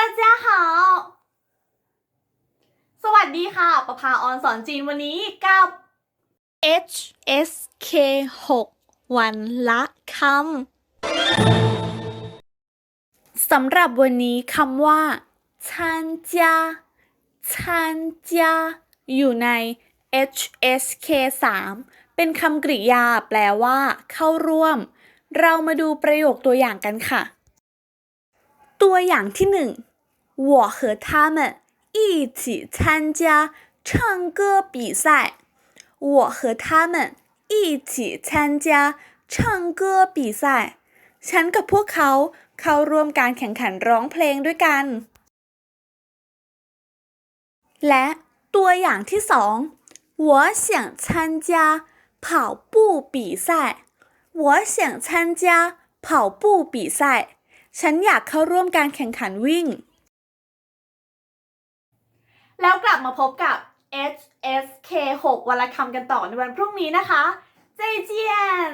าเจ้าค่ะสวัสดีค่ะ ประภาออนสอนจีนวันนี้กับ H S K 6วันละคำสำหรับวันนี้คำว่าชันจาชันจาอยู่ใน H S K 3เป็นคำกริยาแปลว่า เข้าร่วม เรามาดูประโยคตัวอย่างกันค่ะ ตัวอย่างที่หนึ่ง我和他们一起参加唱歌比赛。我和他们一起参加唱歌比赛。ฉันกับพวกเขาเข้าร่วมการแข่งขันร้องเพลงด้วยกัน และตัวอย่างที่สอง我想参加跑步比赛。我想参加跑步比赛。 ฉันอยากเข้าร่วมการแข่งขันวิ่ง แล้วกลับมาพบกับ HSK 6วันละคำกันต่อในวันพรุ่งนี้นะคะ เจเจียน